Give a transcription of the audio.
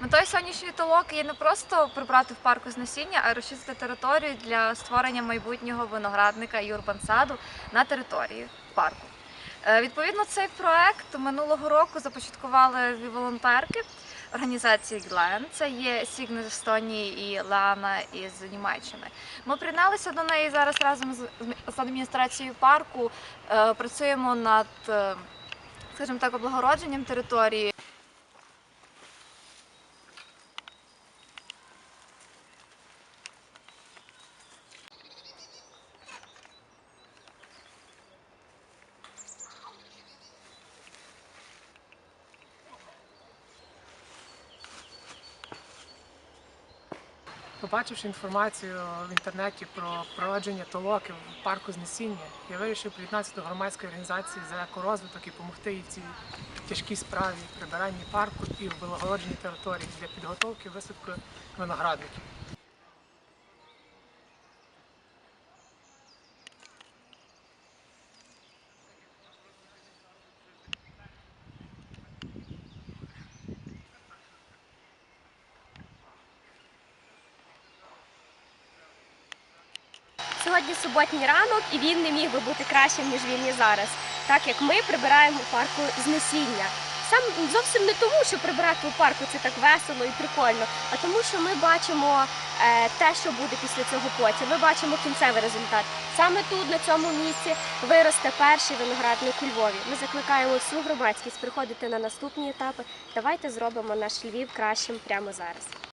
Метою сьогоднішньої толоки є не просто прибрати в парку з насіння, а й розчистити територію для створення майбутнього виноградника і урбансаду на території парку. Е, Відповідно, цей проект минулого року започаткували дві волонтерки організації ГЛЕН. Це є Сігне з Естонії і Лана із Німеччини. Ми приєдналися до неї зараз разом з з адміністрацією парку. е, Працюємо над, е, скажімо так, облагородженням території. Побачивши інформацію в інтернеті про провадження толоки в парку знесіння, я вирішив приєднатися до громадської організації за екорозвиток і допомогти їй в цій тяжкій справі прибиранні парку і в облагородженні території для підготовки висадки виноградників. Сьогодні суботній ранок, і він не міг би бути кращим, ніж він є зараз, так як ми прибираємо у парку знесіння. Сам зовсім не тому, що прибирати у парку це так весело і прикольно, а тому, що ми бачимо е, те, що буде після цього потім. Ми бачимо кінцевий результат. Саме тут, на цьому місці, виросте перший виноградник у Львові. Ми закликаємо всю громадськість приходити на наступні етапи. Давайте зробимо наш Львів кращим прямо зараз.